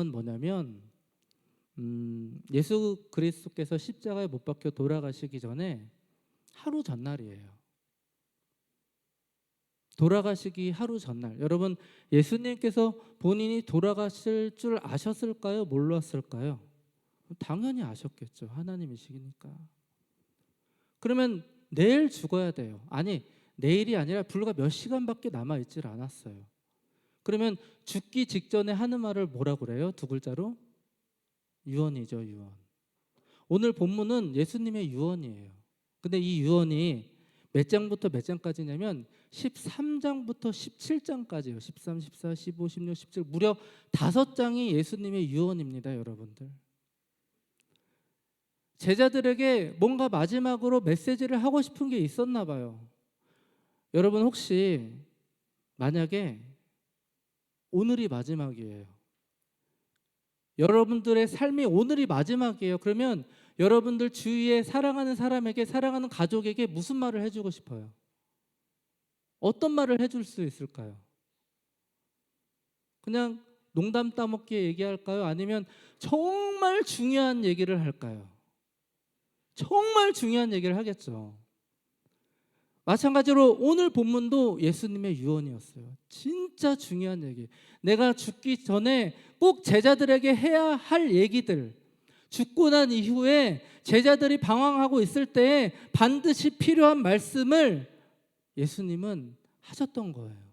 은 뭐냐면 음, 예수 그리스도께서 십자가에 못 박혀 돌아가시기 전에 하루 전날이에요. 돌아가시기 하루 전날. 여러분 예수님께서 본인이 돌아가실 줄 아셨을까요? 몰랐을까요? 당연히 아셨겠죠. 하나님이시니까. 그러면 내일 죽어야 돼요. 아니 내일이 아니라 불과 몇 시간밖에 남아 있질 않았어요. 그러면 죽기 직전에 하는 말을 뭐라 그래요? 두 글자로 유언이죠, 유언. 오늘 본문은 예수님의 유언이에요. 근데 이 유언이 몇 장부터 몇 장까지냐면 13장부터 17장까지예요. 13, 14, 15, 16, 17 무려 다섯 장이 예수님의 유언입니다, 여러분들. 제자들에게 뭔가 마지막으로 메시지를 하고 싶은 게 있었나 봐요. 여러분 혹시 만약에 오늘이 마지막이에요. 여러분들의 삶이 오늘이 마지막이에요. 그러면 여러분들 주위에 사랑하는 사람에게 사랑하는 가족에게 무슨 말을 해주고 싶어요? 어떤 말을 해줄 수 있을까요? 그냥 농담 따먹기 얘기할까요? 아니면 정말 중요한 얘기를 할까요? 정말 중요한 얘기를 하겠죠. 마찬가지로 오늘 본문도 예수님의 유언이었어요. 진짜 중요한 얘기. 내가 죽기 전에 꼭 제자들에게 해야 할 얘기들. 죽고 난 이후에 제자들이 방황하고 있을 때 반드시 필요한 말씀을 예수님은 하셨던 거예요.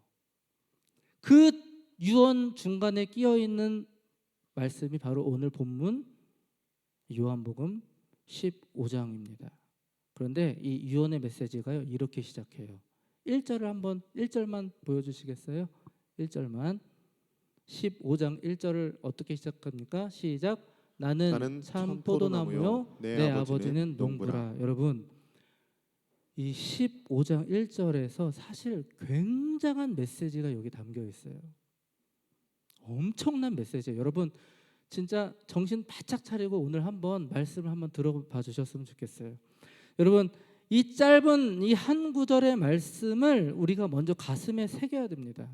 그 유언 중간에 끼어 있는 말씀이 바로 오늘 본문 요한복음 15장입니다. 그런데 이 유언의 메시지가요. 이렇게 시작해요. 1절을 한번 1절만 보여 주시겠어요? 1절만 15장 1절을 어떻게 시작합니까? 시작. 나는, 나는 참참 포도나무요. 내, 내 아버지는 아버지는 농부라. 농부라. 여러분 이 15장 1절에서 사실 굉장한 메시지가 여기 담겨 있어요. 엄청난 메시지예요. 여러분 진짜 정신 바짝 차리고 오늘 한번 말씀을 한번 들어봐 주셨으면 좋겠어요. 여러분 이 짧은 이 한 구절의 말씀을 우리가 먼저 가슴에 새겨야 됩니다.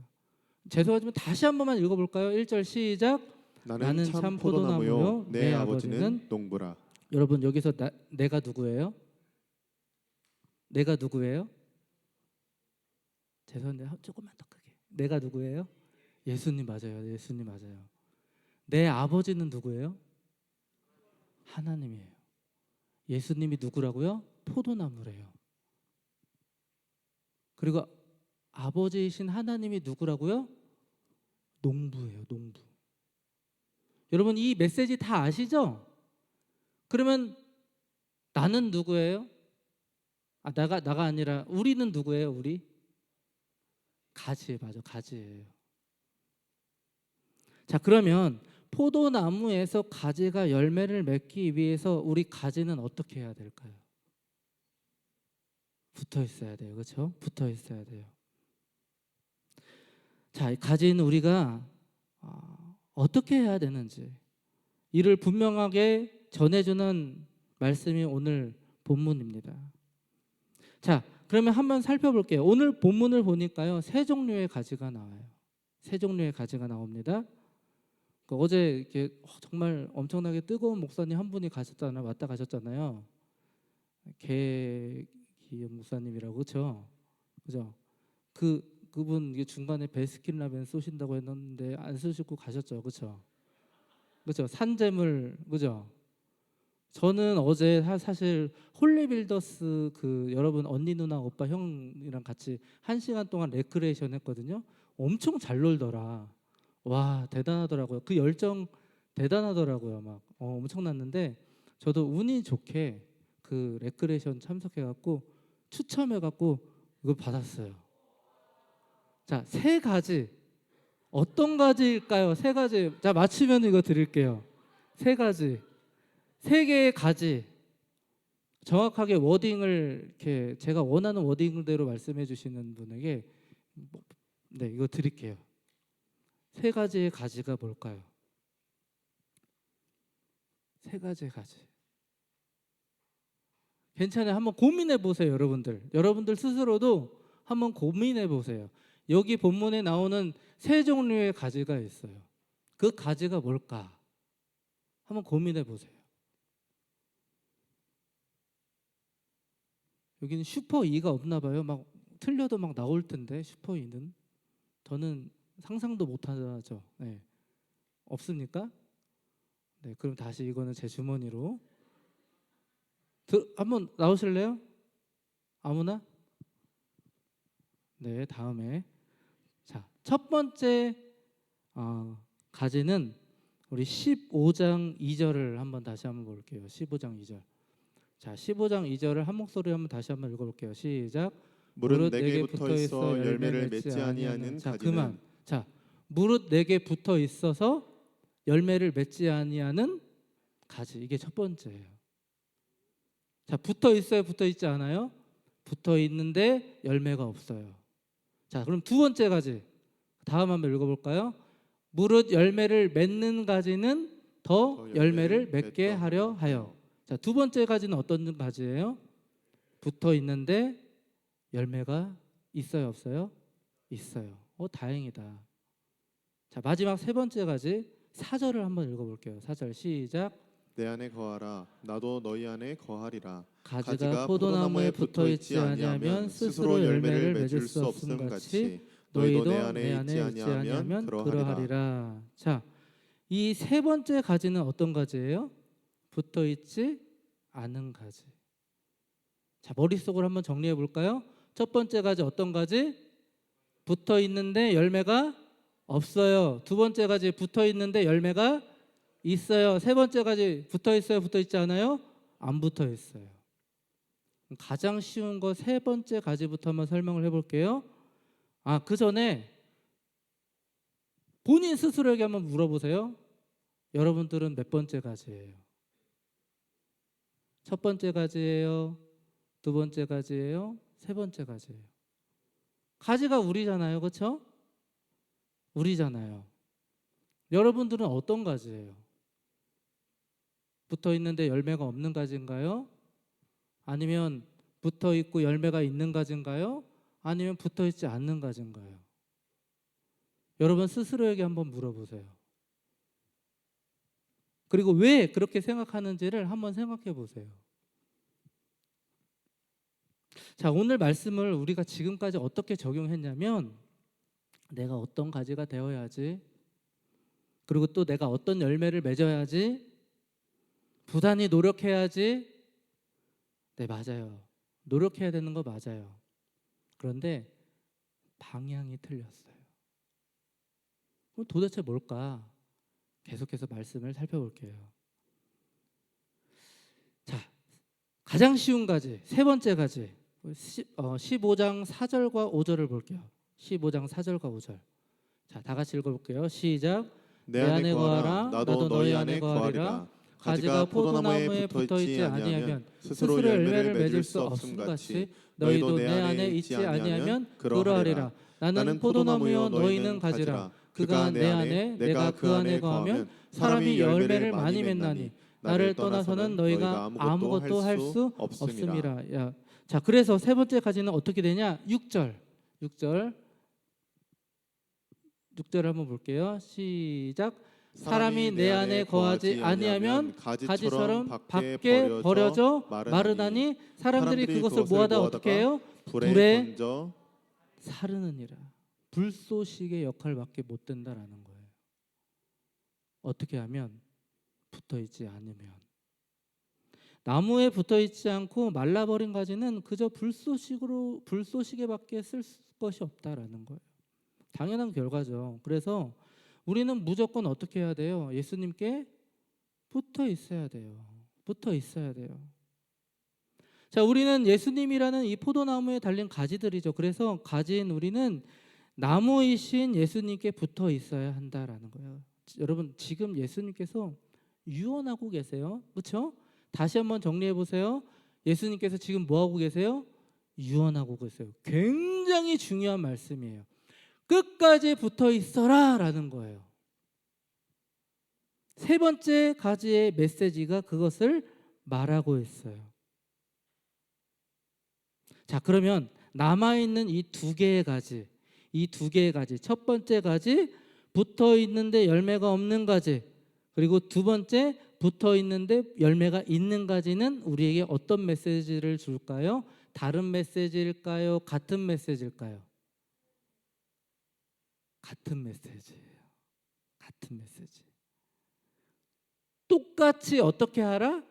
죄송하지만 다시 한 번만 읽어볼까요? 1절 시작. 나는, 참 포도나무요 내 아버지는 농부라. 여러분 여기서 나, 내가 누구예요? 내가 누구예요? 죄송한데 한- 조금만 더 크게. 내가 누구예요? 예수님 맞아요. 예수님 맞아요. 내 아버지는 누구예요? 하나님이에요. 예수님이 누구라고요? 포도나무래요. 그리고 아버지이신 하나님이 누구라고요? 농부예요. 농부. 여러분 이 메시지 다 아시죠? 그러면 나는 누구예요? 아 나가 나가 아니라 우리는 누구예요? 우리 가지 맞아 가지예요. 자 그러면 포도나무에서 가지가 열매를 맺기 위해서 우리 가지는 어떻게 해야 될까요? 붙어 있어야 돼요, 그렇죠? 붙어 있어야 돼요. 자, 이 가지는 우리가 아, 어떻게 해야 되는지 이를 분명하게 전해주는 말씀이 오늘 본문입니다. 자, 그러면 한번 살펴볼게요. 오늘 본문을 보니까요, 세 종류의 가지가 나와요. 세 종류의 가지가 나옵니다. 그 어제 이렇게 정말 엄청나게 뜨거운 목사님 한 분이 가셨잖아요. 왔다 가셨잖아요. 개기현 목사님이라고 그렇죠? 그죠? 그 그분 중간에 베스킨 라빈 쏘신다고 했는데 안 쏘시고 가셨죠, 그렇죠? 그렇죠? 산재물 그죠? 저는 어제 사- 사실 홀리빌더스 그 여러분 언니 누나 오빠 형이랑 같이 한 시간 동안 레크레이션 했거든요. 엄청 잘 놀더라. 와 대단하더라고요. 그 열정 대단하더라고요. 막 어, 엄청났는데 저도 운이 좋게 그 레크레이션 참석해갖고 추첨해갖고 이걸 받았어요. 자, 세 가지. 어떤 가지일까요? 세 가지. 자, 맞추면 이거 드릴게요. 세 가지. 세 개의 가지. 정확하게 워딩을 이렇게 제가 원하는 워딩대로 말씀해 주시는 분에게 뭐, 네, 이거 드릴게요. 세 가지의 가지가 뭘까요? 세 가지의 가지. 괜찮아요. 한번 고민해 보세요, 여러분들. 여러분들 스스로도 한번 고민해 보세요. 여기 본문에 나오는 세 종류의 가지가 있어요. 그 가지가 뭘까? 한번 고민해 보세요. 여기는 슈퍼 2가 없나 봐요. 막 틀려도 막 나올 텐데 슈퍼 2는 저는 상상도 못 하죠. 네. 없습니까? 네, 그럼 다시 이거는 제 주머니로 들, 한번 나오실래요? 아무나? 네, 다음에 자, 첫 번째 어, 가지는 우리 15장 2절을 한번 다시 한번 볼게요. 15장 2절. 자, 15장 2절을 한 목소리 한번 다시 한번 읽어 볼게요. 시작. 무릇 내게 붙어 있어 열매를 맺지 아니하는 자, 가지는 그만. 자, 무릇 내게 붙어 있어서 열매를 맺지 아니하는 가지. 이게 첫 번째예요. 자, 붙어 있어요, 붙어 있지 않아요? 붙어 있는데 열매가 없어요. 자, 그럼 두 번째 가지. 다음 한번 읽어 볼까요? 무릇 열매를 맺는 가지는 더 더 열매를 열매를 맺게 맺다. 하려 하여. 자, 두 번째 가지는 어떤 가지예요? 붙어 있는데 열매가 있어요, 없어요? 있어요. 어, 다행이다. 자, 마지막 세 번째 가지 사절을 한번 읽어볼게요. 사절 시작. 내 안에 거하라 나도 너희 안에 거하리라 가지가, 포도나무에 붙어 있지 아니하면 스스로 열매를 맺을 수 없음 같이 너희도 내 안에 있지 아니하면 그러하리라. 자, 이 세 번째 가지는 어떤 가지예요? 붙어 있지 않은 가지. 자, 머릿속을 한번 정리해 볼까요? 첫 번째 가지 어떤 가지? 붙어 있는데 열매가 없어요. 두 번째 가지 붙어 있는데 열매가 있어요. 세 번째 가지 붙어 있어요. 붙어 있지 않아요? 안 붙어 있어요. 가장 쉬운 거 세 번째 가지부터 한번 설명을 해볼게요. 아, 그 전에 본인 스스로에게 한번 물어보세요. 여러분들은 몇 번째 가지예요? 첫 번째 가지예요? 두 번째 가지예요? 세 번째 가지예요? 가지가 우리잖아요. 그렇죠? 우리잖아요. 여러분들은 어떤 가지예요? 붙어 있는데 열매가 없는 가지인가요? 아니면 붙어 있고 열매가 있는 가지인가요? 아니면 붙어 있지 않는 가지인가요? 여러분 스스로에게 한번 물어보세요. 그리고 왜 그렇게 생각하는지를 한번 생각해 보세요. 자, 오늘 말씀을 우리가 지금까지 어떻게 적용했냐면 내가 어떤 가지가 되어야지 그리고 또 내가 어떤 열매를 맺어야지 부단히 노력해야지 네, 맞아요. 노력해야 되는 거 맞아요. 그런데 방향이 틀렸어요. 그럼 도대체 뭘까? 계속해서 말씀을 살펴볼게요. 자, 가장 쉬운 가지, 세 번째 가지, 시, 어, 15장 4절과 5절을 볼게요. 15장 4절과 5절. 자, 다 같이 읽어볼게요. 시작. 내 안에 거하라 나도 너희 안에 거하리라 가지가 포도나무에 붙어 있지 아니하면 스스로 열매를 맺을 수 없음 같이 너희도 내 안에 있지 아니하면 그러하리라. 나는 포도나무요 너희는 가지라. 그가 내 안에 내가 그 안에 거하면 사람이 열매를 많이 맺나니 나를 떠나서는 너희가 아무것도 할 수 없음이라. 야, 자 그래서 세 번째 가지는 어떻게 되냐? 6절, 6절, 6절 한번 볼게요. 시작. 사람이 내 안에 거하지 아니하면 가지처럼 밖에 버려져 마르나니 사람들이 그것을 모아다 어떻게 해요? 불에 사르느니라. 불쏘시개 역할밖에 못 된다라는 거예요. 어떻게 하면 붙어 있지 않으면 나무에 붙어 있지 않고 말라버린 가지는 그저 불쏘식으로 불쏘시개밖에 쓸 것이 없다라는 거예요. 당연한 결과죠. 그래서 우리는 무조건 어떻게 해야 돼요? 예수님께 붙어 있어야 돼요. 붙어 있어야 돼요. 자, 우리는 예수님이라는 이 포도나무에 달린 가지들이죠. 그래서 가지인 우리는 나무이신 예수님께 붙어 있어야 한다라는 거예요. 여러분 지금 예수님께서 유언하고 계세요. 그렇죠? 다시 한번 정리해 보세요. 예수님께서 지금 뭐 하고 계세요? 유언하고 계세요. 굉장히 중요한 말씀이에요. 끝까지 붙어 있어라라는 거예요. 세 번째 가지의 메시지가 그것을 말하고 있어요. 자, 그러면 남아 있는 이 두 개의 가지, 이 두 개의 가지. 첫 번째 가지 붙어 있는데 열매가 없는 가지. 그리고 두 번째 붙어 있는데 열매가 있는 가지는 우리에게 어떤 메시지를 줄까요? 다른 메시지일까요? 같은 메시지일까요? 같은 메시지예요. 같은 메시지. 똑같이 어떻게 하라?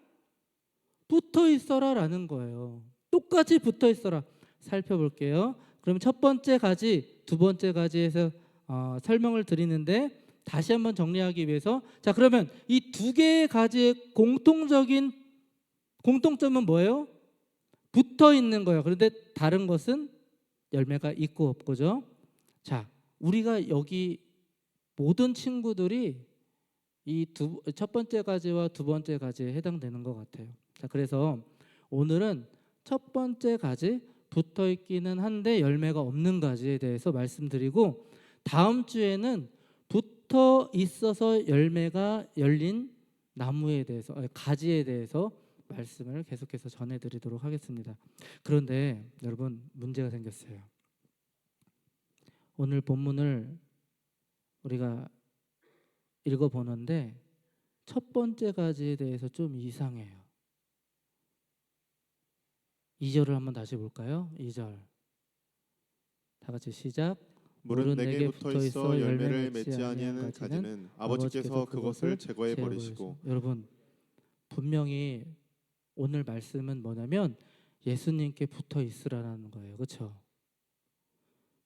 붙어 있어라라는 거예요. 똑같이 붙어 있어라. 살펴볼게요. 그럼 첫 번째 가지, 두 번째 가지에서 어, 설명을 드리는데 다시 한번 정리하기 위해서 자 그러면 이 두 개의 가지의 공통적인 공통점은 뭐예요? 붙어 있는 거예요. 그런데 다른 것은 열매가 있고 없고죠. 자, 우리가 여기 모든 친구들이 이첫 번째 가지와 두 번째 가지에 해당되는 것 같아요. 자, 그래서 오늘은 첫 번째 가지 붙어 있기는 한데 열매가 없는 가지에 대해서 말씀드리고 다음 주에는 붙어 있어서 열매가 열린 나무에 대해서 가지에 대해서 말씀을 계속해서 전해드리도록 하겠습니다. 그런데 여러분 문제가 생겼어요. 오늘 본문을 우리가 읽어 보는데 첫 번째 가지에 대해서 좀 이상해요. 2절을 한번 다시 볼까요? 2절. 다 같이 시작. 물은 내게 붙어 있어 열매를 맺지 아니하는 가지는 아버지께서 그것을 제거해 버리시고 여러분 분명히 오늘 말씀은 뭐냐면 예수님께 붙어 있으라는 거예요. 그렇죠?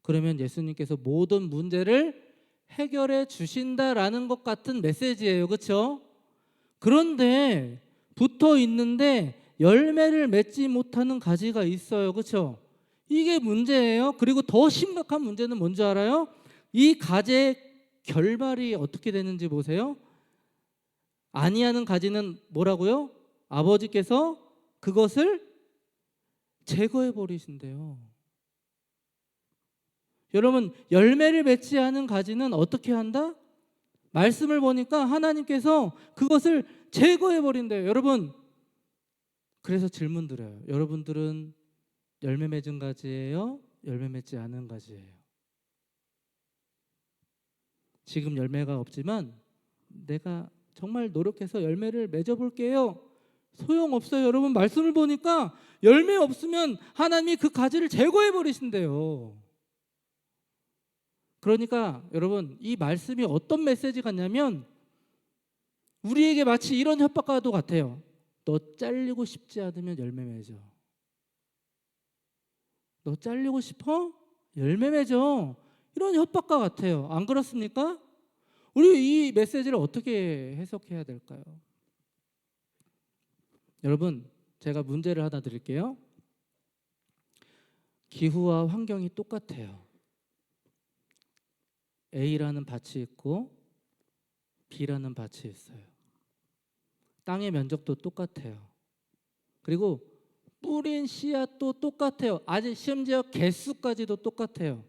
그러면 예수님께서 모든 문제를 해결해 주신다라는 것 같은 메시지예요. 그렇죠? 그런데 붙어 있는데 열매를 맺지 못하는 가지가 있어요. 그렇죠? 이게 문제예요. 그리고 더 심각한 문제는 뭔지 알아요? 이 가지의 결말이 어떻게 되는지 보세요. 아니하는 가지는 뭐라고요? 아버지께서 그것을 제거해 버리신대요. 여러분 열매를 맺지 않은 가지는 어떻게 한다? 말씀을 보니까 하나님께서 그것을 제거해 버린대요. 여러분 그래서 질문 드려요. 여러분들은 열매 맺은 가지예요? 열매 맺지 않은 가지예요? 지금 열매가 없지만 내가 정말 노력해서 열매를 맺어 볼게요. 소용 없어요. 여러분 말씀을 보니까 열매 없으면 하나님이 그 가지를 제거해 버리신대요. 그러니까 여러분 이 말씀이 어떤 메시지 같냐면 우리에게 마치 이런 협박과도 같아요. 너 잘리고 싶지 않으면 열매 맺어. 너 잘리고 싶어? 열매 맺어. 이런 협박과 같아요. 안 그렇습니까? 우리 이 메시지를 어떻게 해석해야 될까요? 여러분, 제가 문제를 하나 드릴게요. 기후와 환경이 똑같아요. A라는 밭이 있고 B라는 밭이 있어요. 땅의 면적도 똑같아요. 그리고 뿌린 씨앗도 똑같아요. 아직 심지어 개수까지도 똑같아요.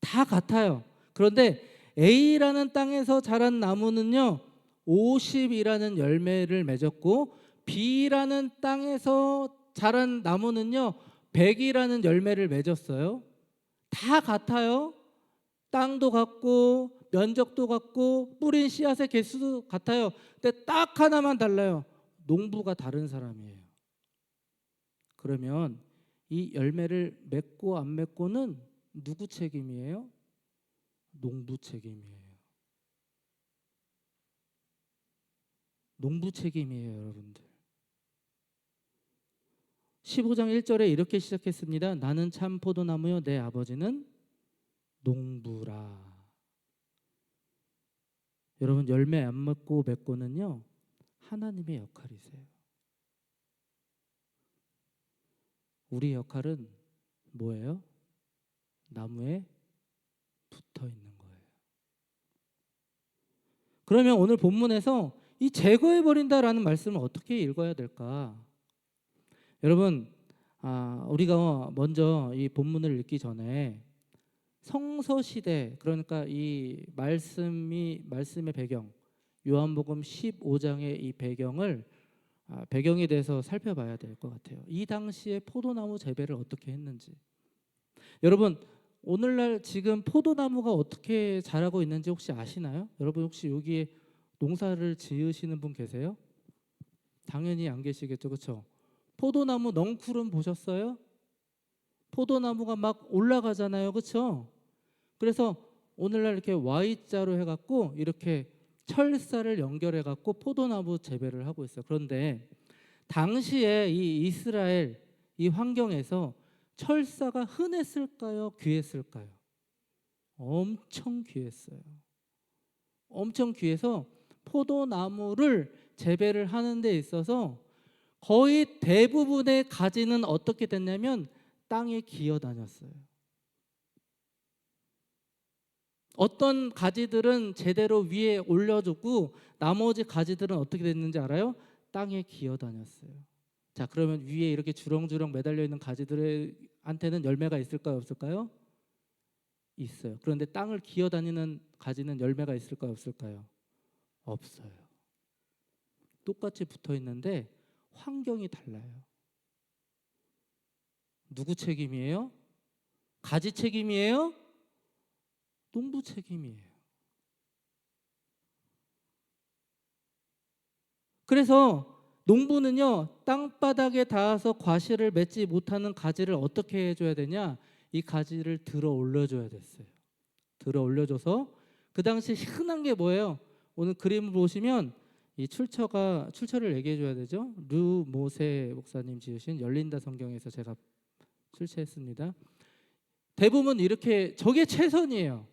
다 같아요. 그런데 A라는 땅에서 자란 나무는요, 50이라는 열매를 맺었고, B라는 땅에서 자란 나무는요, 100이라는 열매를 맺었어요. 다 같아요. 땅도 같고, 면적도 같고, 뿌린 씨앗의 개수도 같아요. 근데 딱 하나만 달라요. 농부가 다른 사람이에요. 그러면 이 열매를 맺고 안 맺고는 누구 책임이에요? 농부 책임이에요. 농부 책임이에요, 여러분들. 15장 1절에 이렇게 시작했습니다. 나는 참 포도나무요 내 아버지는 농부라. 여러분 열매 안 맺고 맺고는요 하나님의 역할이세요. 우리 역할은 뭐예요? 나무에 붙어 있는 거예요. 그러면 오늘 본문에서 이 제거해 버린다라는 말씀을 어떻게 읽어야 될까? 여러분, 아, 우리가 먼저 이 본문을 읽기 전에 성서 시대 그러니까 이 말씀이 말씀의 배경 요한복음 15장의 이 배경을 아, 배경에 대해서 살펴봐야 될 것 같아요. 이 당시에 포도나무 재배를 어떻게 했는지. 여러분 오늘날 지금 포도나무가 어떻게 자라고 있는지 혹시 아시나요? 여러분 혹시 여기에 농사를 지으시는 분 계세요? 당연히 안 계시겠죠, 그렇죠? 포도나무 넝쿨은 보셨어요? 포도나무가 막 올라가잖아요, 그렇죠? 그래서 오늘날 이렇게 Y자로 해갖고 이렇게 철사를 연결해 갖고 포도나무 재배를 하고 있어요. 그런데 당시에 이 이스라엘 이 환경에서 철사가 흔했을까요? 귀했을까요? 엄청 귀했어요. 엄청 귀해서 포도나무를 재배를 하는 데 있어서 거의 대부분의 가지는 어떻게 됐냐면 땅에 기어 다녔어요. 어떤 가지들은 제대로 위에 올려주고 나머지 가지들은 어떻게 됐는지 알아요? 땅에 기어 다녔어요. 자, 그러면 위에 이렇게 주렁주렁 매달려 있는 가지들한테는 열매가 있을까요, 없을까요? 있어요. 그런데 땅을 기어 다니는 가지는 열매가 있을까요, 없을까요? 없어요. 똑같이 붙어 있는데 환경이 달라요. 누구 책임이에요? 가지 책임이에요? 농부 책임이에요. 그래서 농부는요 땅바닥에 닿아서 과실을 맺지 못하는 가지를 어떻게 해줘야 되냐? 이 가지를 들어 올려줘야 됐어요. 들어 올려줘서 그 당시 흔한 게 뭐예요? 오늘 그림을 보시면 이 출처가 출처를 얘기해 줘야 되죠. 르 모세 목사님 지으신 열린다 성경에서 제가 출처했습니다. 대부분 이렇게 저게 최선이에요.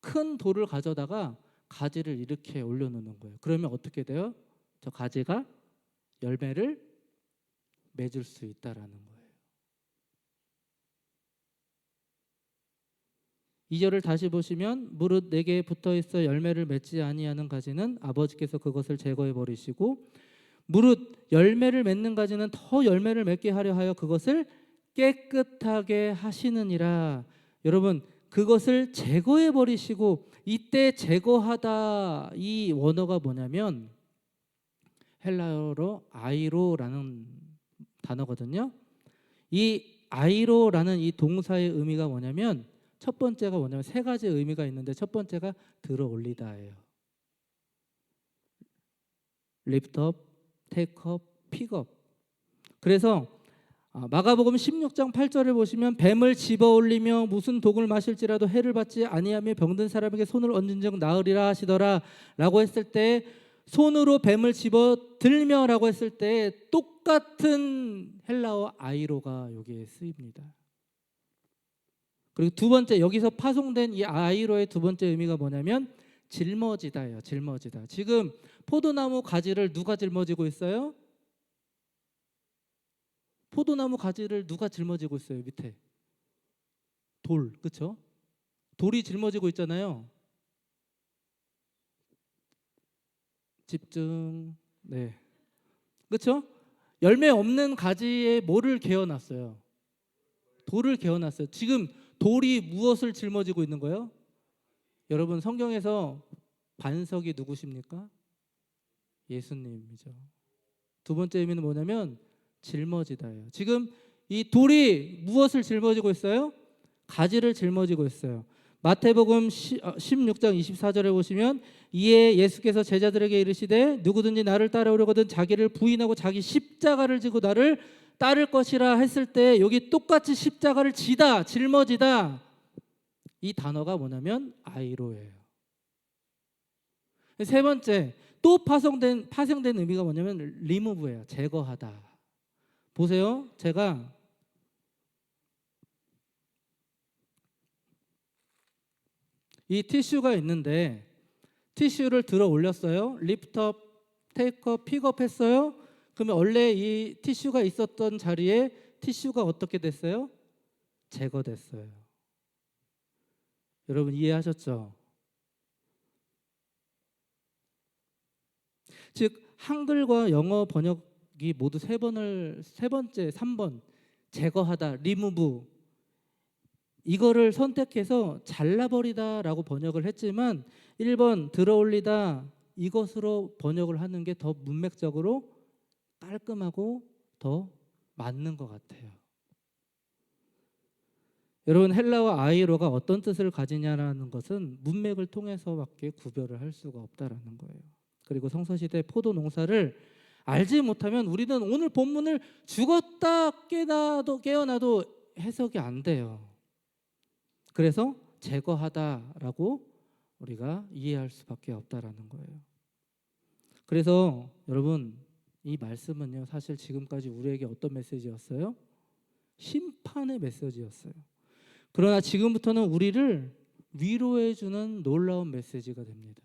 큰 돌을 가져다가 가지를 이렇게 올려놓는 거예요. 그러면 어떻게 돼요? 저 가지가 열매를 맺을 수 있다라는 거예요. 이절을 다시 보시면 무릇 내게 붙어 있어 열매를 맺지 아니하는 가지는 아버지께서 그것을 제거해 버리시고 무릇 열매를 맺는 가지는 더 열매를 맺게 하려 하여 그것을 깨끗하게 하시느니라. 여러분 그것을 제거해 버리시고 이때 제거하다 이 원어가 뭐냐면 헬라어로 아이로라는 단어거든요. 이 아이로라는 이 동사의 의미가 뭐냐면 첫 번째가 뭐냐면 세 가지 의미가 있는데 첫 번째가 들어 올리다예요. lift up, take. 그래서 아, 마가복음 16장 8절을 보시면 뱀을 집어 올리며 무슨 독을 마실지라도 해를 받지 아니하며 병든 사람에게 손을 얹은즉 나으리라 하시더라라고 했을 때 손으로 뱀을 집어 들며라고 했을 때 똑같은 헬라어 아이로가 여기에 쓰입니다. 그리고 두 번째 여기서 파송된 이 아이로의 두 번째 의미가 뭐냐면 짊어지다예요. 짊어지다. 지금 포도나무 가지를 누가 짊어지고 있어요? 포도나무 가지를 누가 짊어지고 있어요? 밑에 돌, 그렇죠? 돌이 짊어지고 있잖아요. 집중. 네. 그렇죠? 열매 없는 가지에 뭐를 개어놨어요? 돌을 개어놨어요. 지금 돌이 무엇을 짊어지고 있는 거예요? 여러분 성경에서 반석이 누구십니까? 예수님이죠. 두 번째 의미는 뭐냐면 짊어지다예요. 지금 이 돌이 무엇을 짊어지고 있어요? 가지를 짊어지고 있어요. 마태복음 16장 24절에 보시면 이에 예수께서 제자들에게 이르시되 누구든지 나를 따라오려거든 자기를 부인하고 자기 십자가를 지고 나를 따를 것이라 했을 때 여기 똑같이 십자가를 지다 짊어지다 이 단어가 뭐냐면 아이로예요. 세 번째 또 파송된 파생된 의미가 뭐냐면 리무브예요. 제거하다. 보세요. 제가 이 티슈가 있는데 티슈를 들어 올렸어요. 리프트업, 테이크업, 픽업 했어요. 그러면 원래 이 티슈가 있었던 자리에 티슈가 어떻게 됐어요? 제거됐어요. 여러분 이해하셨죠? 즉 한글과 영어 번역 이 모두 세 번을 세 번째, 3번 제거하다, 리무브 이거를 선택해서 잘라버리다라고 번역을 했지만 1번 들어올리다 이것으로 번역을 하는 게 더 문맥적으로 깔끔하고 더 맞는 것 같아요. 여러분 헬라와 아이로가 어떤 뜻을 가지냐라는 것은 문맥을 통해서밖에 구별을 할 수가 없다라는 거예요. 그리고 성서시대 포도 농사를 알지 못하면 우리는 오늘 본문을 죽었다 깨나도 깨어나도 해석이 안 돼요. 그래서 제거하다라고 우리가 이해할 수밖에 없다라는 거예요. 그래서 여러분 이 말씀은요 사실 지금까지 우리에게 어떤 메시지였어요? 심판의 메시지였어요. 그러나 지금부터는 우리를 위로해 주는 놀라운 메시지가 됩니다.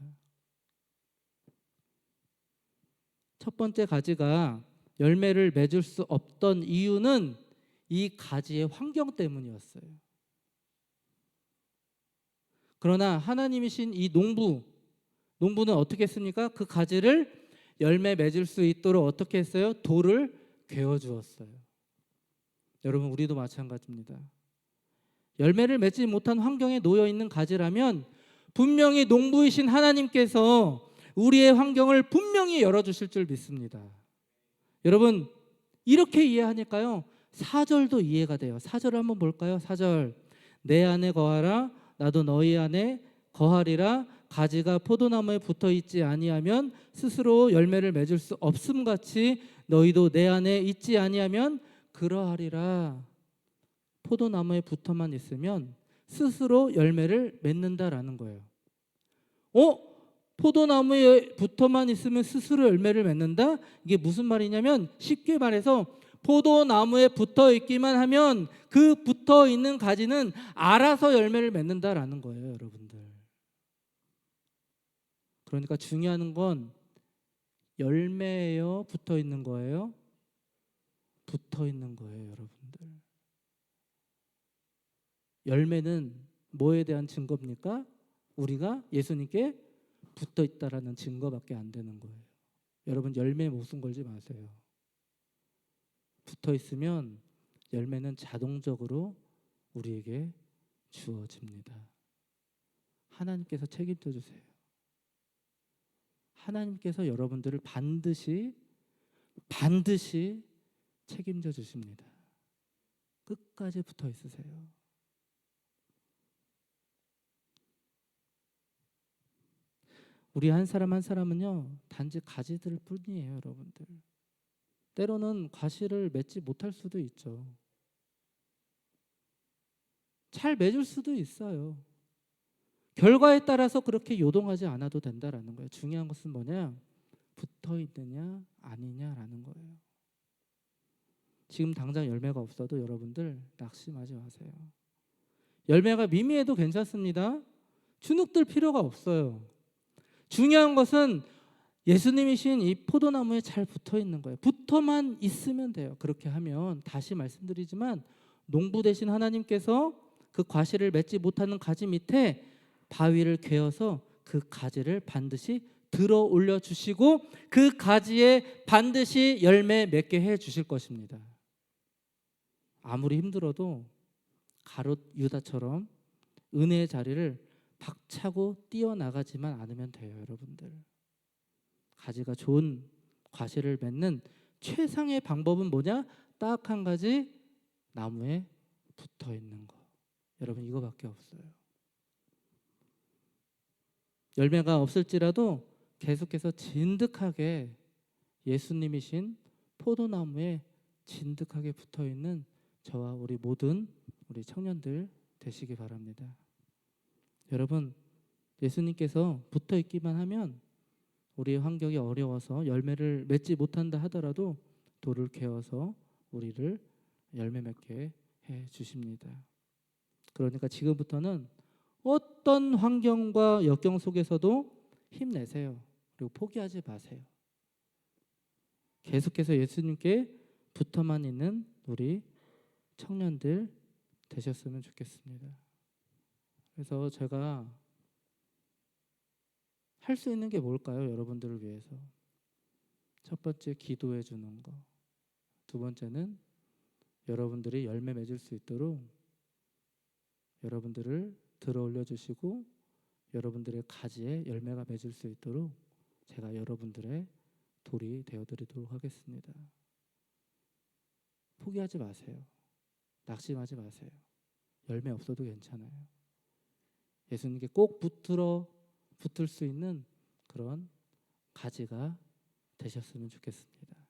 첫 번째 가지가 열매를 맺을 수 없던 이유는 이 가지의 환경 때문이었어요. 그러나 하나님이신 이 농부, 농부는 어떻게 했습니까? 그 가지를 열매 맺을 수 있도록 어떻게 했어요? 돌을 괴어 주었어요. 여러분 우리도 마찬가지입니다. 열매를 맺지 못한 환경에 놓여 있는 가지라면 분명히 농부이신 하나님께서 우리의 환경을 분명히 열어 주실 줄 믿습니다. 여러분 이렇게 이해하니까요. 4절도 이해가 돼요. 4절 한번 볼까요? 4절. 내 안에 거하라 나도 너희 안에 거하리라 가지가 포도나무에 붙어 있지 아니하면 스스로 열매를 맺을 수 없음 같이 너희도 내 안에 있지 아니하면 그러하리라. 포도나무에 붙어만 있으면 스스로 열매를 맺는다라는 거예요. 어? 포도나무에 붙어만 있으면 스스로 열매를 맺는다? 이게 무슨 말이냐면 쉽게 말해서 포도나무에 붙어 있기만 하면 그 붙어 있는 가지는 알아서 열매를 맺는다라는 거예요, 여러분들. 그러니까 중요한 건 열매예요, 붙어 있는 거예요? 붙어 있는 거예요, 여러분들. 열매는 뭐에 대한 증거입니까? 우리가 예수님께 붙어 있다라는 증거밖에 안 되는 거예요. 여러분 열매 목숨 걸지 마세요. 붙어 있으면 열매는 자동적으로 우리에게 주어집니다. 하나님께서 책임져 주세요. 하나님께서 여러분들을 반드시 반드시 책임져 주십니다. 끝까지 붙어 있으세요. 우리 한 사람 한 사람은요 단지 가지들 뿐이에요, 여러분들. 때로는 과실을 맺지 못할 수도 있죠. 잘 맺을 수도 있어요. 결과에 따라서 그렇게 요동하지 않아도 된다라는 거예요. 중요한 것은 뭐냐? 붙어 있느냐 아니냐라는 거예요. 지금 당장 열매가 없어도 여러분들 낙심하지 마세요. 열매가 미미해도 괜찮습니다. 주눅들 필요가 없어요. 중요한 것은 예수님이신 이 포도나무에 잘 붙어 있는 거예요. 붙어만 있으면 돼요. 그렇게 하면 다시 말씀드리지만 농부 대신 하나님께서 그 과실을 맺지 못하는 가지 밑에 바위를 괴어서 그 가지를 반드시 들어 올려 주시고 그 가지에 반드시 열매 맺게 해 주실 것입니다. 아무리 힘들어도 가롯 유다처럼 은혜의 자리를 박차고 뛰어나가지만 않으면 돼요, 여러분들. 가지가 좋은 과실을 맺는 최상의 방법은 뭐냐? 딱 한 가지 나무에 붙어 있는 거. 여러분 이거밖에 없어요. 열매가 없을지라도 계속해서 진득하게 예수님이신 포도나무에 진득하게 붙어 있는 저와 우리 모든 우리 청년들 되시기 바랍니다. 여러분 예수님께서 붙어 있기만 하면 우리의 환경이 어려워서 열매를 맺지 못한다 하더라도 돌을 캐어서 우리를 열매 맺게 해 주십니다. 그러니까 지금부터는 어떤 환경과 역경 속에서도 힘내세요. 그리고 포기하지 마세요. 계속해서 예수님께 붙어만 있는 우리 청년들 되셨으면 좋겠습니다. 그래서 제가 할 수 있는 게 뭘까요? 여러분들을 위해서. 첫 번째 기도해 주는 거. 두 번째는 여러분들이 열매 맺을 수 있도록 여러분들을 들어 올려 주시고 여러분들의 가지에 열매가 맺을 수 있도록 제가 여러분들의 돌이 되어 드리도록 하겠습니다. 포기하지 마세요. 낙심하지 마세요. 열매 없어도 괜찮아요. 예수님께 꼭 붙들어 붙을 수 있는 그런 가지가 되셨으면 좋겠습니다.